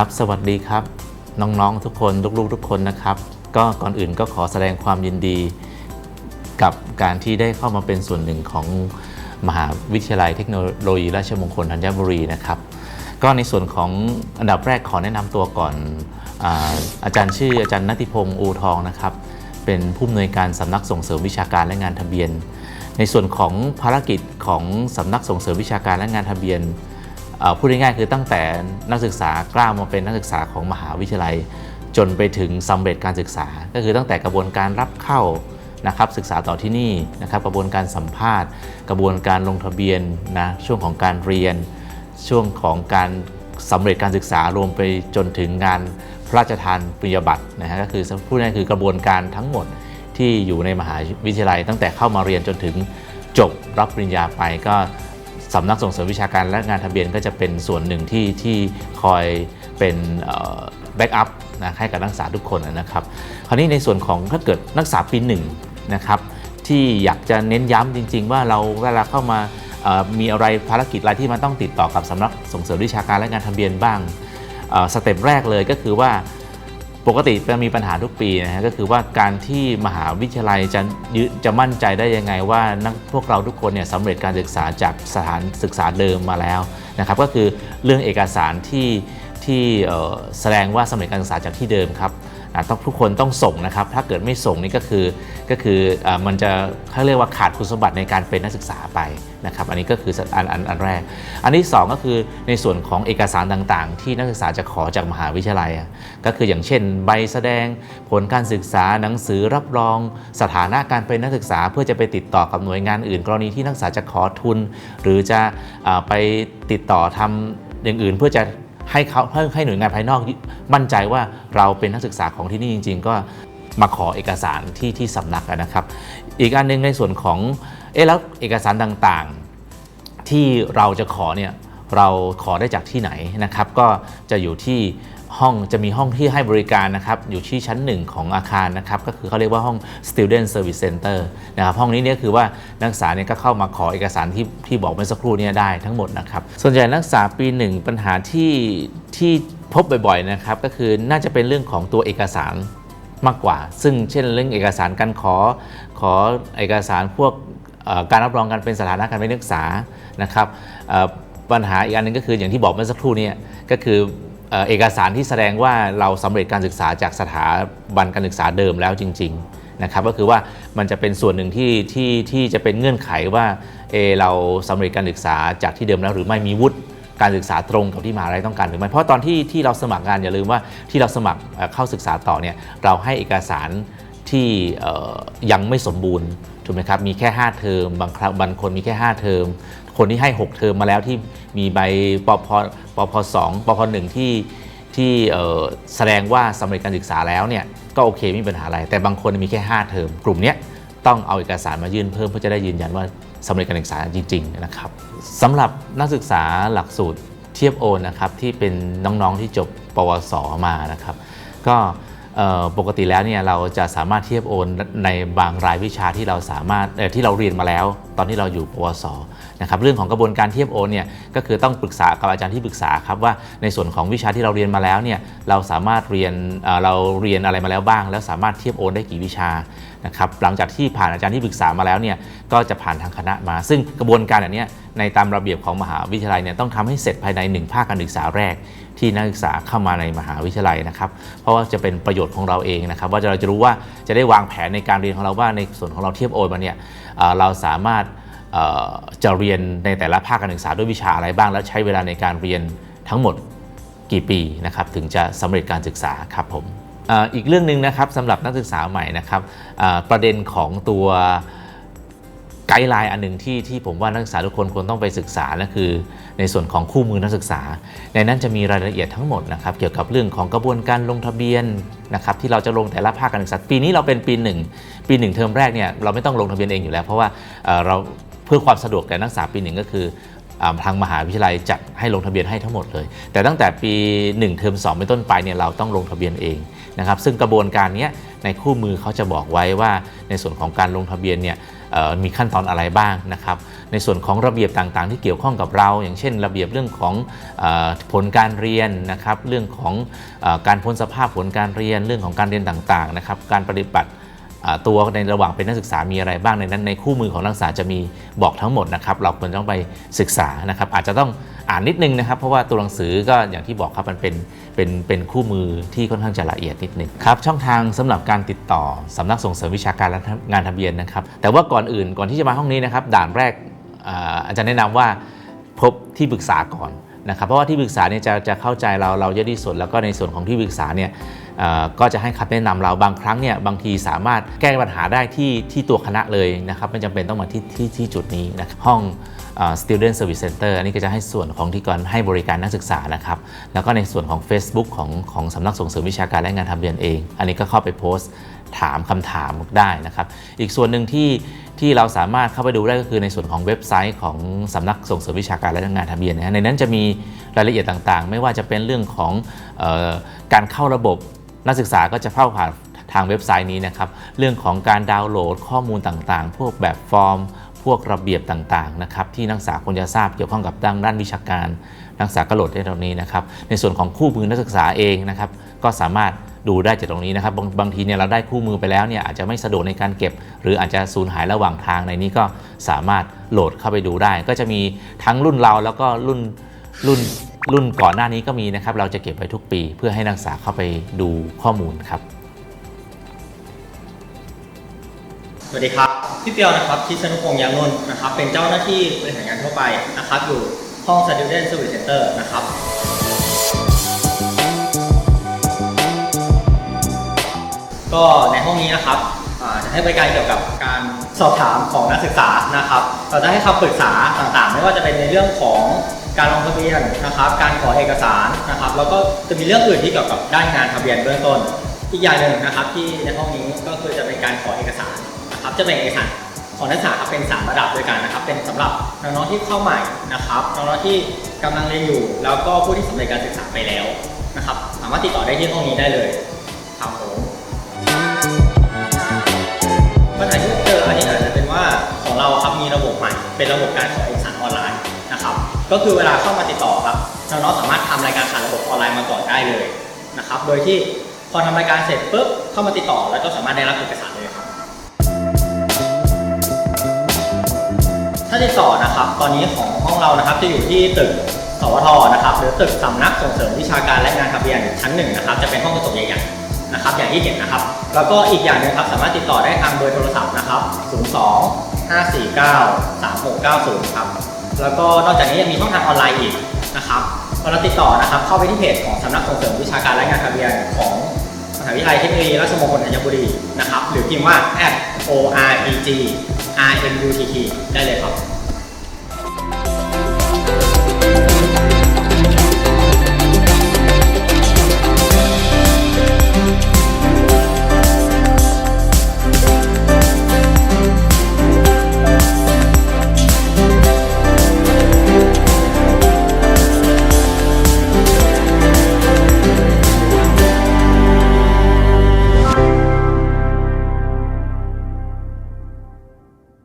ครับสวัสดีครับ น้องๆทุกคนลูกๆทุกคนนะครับ ก็ก่อนอื่นก็ขอแสดงความยินดี กับการที่ได้เข้ามาเป็นส่วนหนึ่งของมหาวิทยาลัยเทคโนโลยีราชมงคลธัญบุรีนะครับ ก็ในส่วนของอันดับแรกขอแนะนำตัวก่อนอาอาจารย์ชื่ออาจารย์นติพงศ์อูทองนะครับ เป็นผู้อำนวยการสำนักส่งเสริมวิชาการและงานทะเบียน ในส่วนของภารกิจของสำนักส่งเสริมวิชาการและงานทะเบียน พูดง่ายๆคือตั้งแต่นักศึกษากล้ามาเป็นนักศึกษาของมหาวิทยาลัย จนไปถึงสำเร็จการศึกษา ก็คือตั้งแต่กระบวนการรับเข้านะครับศึกษาต่อที่นี่นะครับกระบวนการสัมภาษณ์ กระบวนการลงทะเบียนนะช่วงของการเรียน ช่วงของการสำเร็จการศึกษารวมไปจนถึงงานพระราชทานปริญญาบัตรนะฮะก็คือพูดง่ายๆคือกระบวนการทั้งหมดที่อยู่ในมหาวิทยาลัย ตั้งแต่เข้ามาเรียนจนถึงจบรับปริญญาไปก็ สำนักส่งเสริมวิชาการและงานทะเบียนก็จะเป็นส่วนหนึ่งที่ที่คอยเป็นแบ็กอัพนะให้กับนักศึกษาทุกคนนะครับ คราวนี้ในส่วนของถ้าเกิดนักศึกษาปีหนึ่งนะครับที่อยากจะเน้นย้ำจริง ๆ ว่าเราเวลาเข้ามามีอะไรภารกิจอะไรที่มันต้องติดต่อกับสำนักส่งเสริมวิชาการและงานทะเบียนบ้างสเต็ปแรกเลยก็คือว่า ปกติจะมีปัญหาทุกปีนะฮะก็คือว่าการที่มหาวิทยาลัยจะยึจะมั่นใจได้ยังไงว่านักพวกเราทุกคนเนี่ยสำเร็จการศึกษาจากสถานศึกษาเดิมมาแล้วนะครับ ก็คือเรื่องเอกสารที่ที่แสดงว่าสำเร็จการศึกษาจากที่เดิมครับ ต้องทุกคนต้องส่งนะครับ ถ้าเกิดไม่ส่งนี่ก็คือก็คืออมันจะเขาเรียกว่าขาดคุณสมบัติในการเป็นนักศึกษาไปนะครับ อันนี้ก็คืออันอันอันแรก อันที่สองก็คือในส่วนของเอกสารต่างๆ ที่นักศึกษาจะขอจากมหาวิทยาลัย ก็คืออย่างเช่น ใบแสดงผลการศึกษาหนังสือรับรอง สถานะการเป็นนักศึกษา เพื่อจะไปติดต่อกับหน่วยงานอื่น กรณีที่นักศึกษาจะขอทุน หรือจะอ่าไปติดต่อทำอย่างอื่นเพื่อจะ ให้เขาให้ให้หน่วยงานภายนอกมั่นใจว่าเราเป็นนักศึกษาของที่นี่จริง ๆ ก็มาขอเอกสารที่ที่สำนักนะครับ อีกอันหนึงในส่วนของเอ๊ะแล้วเอกสารต่างๆ ที่เราจะขอเนี่ยเราขอได้จากที่ไหนนะครับ ก็จะอยู่ที่ ห้องจะมีห้องที่ให้บริการนะครับอยู่ที่ชั้นหนึ่งของอาคารนะครับก็คือเขาเรียกว่าห้อง Student Service Center นะครับห้องนี้เนี่ยคือว่านักศึกษาเนี่ยก็เข้ามาขอเอกสารที่ที่บอกเมื่อสักครู่เนี่ยได้ทั้งหมดนะครับส่วนใหญ่นักศึกษาปีหนึ่งปัญหาที่ที่พบบ่อยๆนะครับก็คือน่าจะเป็นเรื่องของตัวเอกสารมากกว่า ซึ่งเช่นเรื่องเอกสารการขอขอเอกสารพวกการรับรองการเป็นสถานะการเป็นนักศึกษานะครับปัญหาอีกอันหนึงก็คืออย่างที่บอกเมื่อสักครู่เนี้ก็คือ เอกสารที่แสดงว่าเราสำเร็จการศึกษาจากสถาบันการศึกษาเดิมแล้วจริง ๆนะครับ ก็คือว่ามันจะเป็นส่วนหนึ่งที่ที่ที่จะเป็นเงื่อนไขว่าเอเราสำเร็จการศึกษาจากที่เดิมแล้วหรือไม่มีวุฒิการศึกษาตรงกับที่มหาลัยต้องการหรือไม่ เพราะตอนที่ที่เราสมัครงานอย่าลืมว่าที่เราสมัครเข้าศึกษาต่อเนี่ยเราให้เอกสารที่ยังไม่สมบูรณ์ถูกไหมครับมีแค่ 5 เทอมบางครั้งบางคนมีแค่ 5 เทอม คนที่ให้ 6 เทอมมาแล้วที่มีใบปพปพสองปพหนึ่งที่ที่แสดงว่าสำเร็จการศึกษาแล้วเนี่ยก็โอเคไม่มีปัญหาอะไร แต่บางคนมีแค่ 5 เทอม กลุ่มนี้ต้องเอาเอกสารมายื่นเพิ่มเพื่อจะได้ยืนยันว่าสำเร็จการศึกษาจริง ๆ นะครับสำหรับนักศึกษาหลักสูตรเทียบโอนนะครับที่เป็นน้องๆที่จบปวสมานะครับ ก็ ปกติแล้วเนี่ยเราจะสามารถเทียบโอนในบางรายวิชาที่เราสามารถที่เราเรียนมาแล้ว ตอนที่เราอยู่ปวสนะครับเรื่องของกระบวนการเทียบโอนเนี่ยก็คือต้องปรึกษากับอาจารย์ที่ปรึกษาครับว่าในส่วนของวิชาที่เราเรียนมาแล้วเนี่ยเราสามารถเรียนเเราเรียนอะไรมาแล้วบ้าง แล้วสามารถเทียบโอนได้กี่วิชานะครับหลังจากที่ผ่านอาจารย์ที่ปรึกษามาแล้วเนี่ยก็จะผ่านทางคณะมา ซึ่งกระบวนการแบบเนี้ในตามระเบียบของมหาวิทยาลัยเนี่ยต้องทำให้เสร็จภายในหนึ่งภาคการศึกษาแรก ที่นักศึกษาเข้ามาในมหาวิทยาลัยนะครับ เพราะว่าจะเป็นประโยชน์ของเราเองนะครับ ว่าเราจะรู้ว่าจะได้วางแผนในการเรียนของเราว่าในส่วนของเราเทียบโอนมาเนี่ยเราสามารถจะเรียนในแต่ละภาคการศึกษาด้วยวิชาอะไรบ้าง แล้วใช้เวลาในการเรียนทั้งหมดกี่ปีนะครับถึงจะสำเร็จการศึกษาครับผมอีกเรื่องหนึ่งนะครับสำหรับนักศึกษาใหม่นะครับประเด็นของตัว ไกด์ไลน์อันหนึ่งที่ที่ผมว่านักศึกษาทุกคนควรต้องไปศึกษาและคือ ในส่วนของคู่มือนักศึกษา ในนั้นจะมีรายละเอียดทั้งหมดนะครับเกี่ยวกับเรื่องของกระบวนการลงทะเบียนนะครับที่เราจะลงแต่ละภาคการศึกษาปีนี้เราเป็นปีหนึ่งปีหนึ่งเทอมแรกเนี่ยเราไม่ต้องลงทะเบียนเองอยู่แล้ว เพราะว่าเราเพื่อความสะดวกแก่นักศึกษาปีหนึ่งก็คือ ทางมหาวิทยาลัยจัดให้ลงทะเบียนให้ทั้งหมดเลย แต่ตั้งแต่ปี 1 เทอม2เป็นต้นไปเนี่ยเราต้องลงทะเบียนเองนะครับซึ่งกระบวนการนี้ในคู่มือเขาจะบอกไว้ว่าในส่วนของการลงทะเบียนเนี่ยมีขั้นตอนอะไรบ้างนะครับ ในส่วนของระเบียบต่างๆ ที่เกี่ยวข้องกับเรา อย่างเช่น ระเบียบเรื่องของอผลการเรียนนะครับ เรื่องของอการพ้นสภาพผลการเรียน เรื่องของการเรียนต่างๆนะครับ การปฏิบัติ ตัวในระหว่างเป็นนักศึกษามีอะไรบ้างในนั้นในคู่มือของนักศึกษาจะมีบอกทั้งหมดนะครับเราควรต้องไปศึกษานะครับอาจจะต้องอ่านนิดนึงนะครับ เพราะว่าตัวหนังสือก็อย่างที่บอกครับมันเป็นเป็นเป็นคู่มือที่ค่อนข้างจะละเอียดนิดนึงครับช่องทางสำหรับการติดต่อสำนักส่งเสริมวิชาการและงานทะเบียนนะครับ แต่ว่าก่อนอื่นก่อนที่จะมาห้องนี้นะครับด่านแรกอาจารย์แนะนำว่าพบที่ปรึกษาก่อนนะครับเพราะว่าที่ปรึกษาเนี่ยจะจะเข้าใจเราเราเยอะที่สุดแล้วก็ในส่วนของที่ปรึกษาเนี่ย ก็จะให้คำแนะนำเราบางครั้งเนี่ยบางทีสามารถแก้ปัญหาได้ที่ที่ตัวคณะเลยนะครับไม่จำเป็นต้องมาที่ที่ที่จุดนี้นะครับห้อง student service center อันนี้ก็จะให้ส่วนของที่ก่อนให้บริการนักศึกษานะครับ แล้วก็ในส่วนของ Facebook ของของสำนักส่งเสริมวิชาการและงานทะเบียนเอง อันนี้ก็เข้าไปโพสต์ถามคำถามได้นะครับ อีกส่วนหนึ่งที่ที่เราสามารถเข้าไปดูได้ก็คือในส่วนของเว็บไซต์ของสำนักส่งเสริมวิชาการและงานทะเบียนนะในนั้นจะมีรายละเอียดต่างๆ ไม่ว่าจะเป็นเรื่องของออการเข้าระบบ นักศึกษาก็จะเข้าผ่านทางเว็บไซต์นี้นะครับ เรื่องของการดาวน์โหลดข้อมูลต่างๆ พวกแบบฟอร์ม พวกระเบียบต่างๆนะครับที่นักศึกษาควรจะทราบเกี่ยวข้องกับด้านด้านวิชาการ นักศึกษาก็โหลดได้ตรงนี้นะครับ ในส่วนของคู่มือนักศึกษาเองนะครับ ก็สามารถดูได้จากตรงนี้นะครับ บางบางทีเนี่ยเราได้คู่มือไปแล้วเนี่ยอาจจะไม่สะดวกในการเก็บ หรืออาจจะสูญหายระหว่างทางในนี้ก็สามารถโหลดเข้าไปดูได้ ก็จะมีทั้งรุ่นเราแล้วก็รุ่นรุ่น รุ่นก่อนหน้านี้ก็มีนะครับ เราจะเก็บไว้ทุกปี เพื่อให้นักศึกษาเข้าไปดูข้อมูลครับ สวัสดีครับ พี่เปียวนะครับที่ชนุพงษ์ยางนนท์นะครับ เป็นเจ้าหน้าที่บริหารงานทั่วไปนะครับ อยู่ห้อง Student Service Center นะครับ ก็ในห้องนี้นะครับจะให้บริการเกี่ยวกับการสอบถามของนักศึกษานะครับ เราจะให้คำปรึกษาต่างๆ ไม่ว่าจะเป็นในเรื่องของ การลงทะเบียนนะครับ การขอเอกสารนะครับ แล้วก็จะมีเรื่องอื่นที่เกี่ยวกับด้านงานทะเบียนเบื้องต้น อีกอย่างหนึ่งนะครับที่ในห้องนี้ก็คือจะเป็นการขอเอกสารนะครับ จะเป็นเอกสารของนักศึกษาครับเป็น 3 ระดับด้วยกันนะครับ เป็นสำหรับน้องๆที่เข้าใหม่นะครับ น้องๆที่กำลังเรียนอยู่ แล้วก็ผู้ที่สำเร็จการศึกษาไปแล้วนะครับ สามารถติดต่อได้ที่ห้องนี้ได้เลยครับผมปัญหาที่เจออันนี้อาจจะเป็นว่าของเราครับมีระบบใหม่ เป็นระบบการขอเอกสาร ก็คือเวลาเข้ามาติดต่อครับน้องๆสามารถทำรายการผ่านระบบออนไลน์มาก่อนได้เลยนะครับ โดยที่พอทำรายการเสร็จปุ๊บเข้ามาติดต่อแล้วก็สามารถได้รับเอกสารเลยครับถ้าติดต่อนะครับ ตอนนี้ของห้องเรานะครับจะอยู่ที่ตึกสวทนะครับหรือตึกสำนักส่งเสริมวิชาการและงานทะเบียนชั้นหนึ่งนะครับจะเป็นห้องกระจกใหญ่ๆนะครับ อย่างที่เห็นนะครับ แล้วก็อีกอย่างหนึงครับสามารถติดต่อได้ทางเบอร์โทรศัพท์นะครับ 02 549 3690 ครับ แล้วก็นอกจากนี้ยังมีช่องทางออนไลน์อีกนะครับเราติดต่อนะครับเข้าไปที่เพจของสำนักส่งเสริมวิชาการและงานทะเบียนของมหาวิทยาลัยเทคโนโลยีราชมงคลธัญบุรีนะครับหรือพิมพ์ว่า @oreg rmutt ได้เลยครับ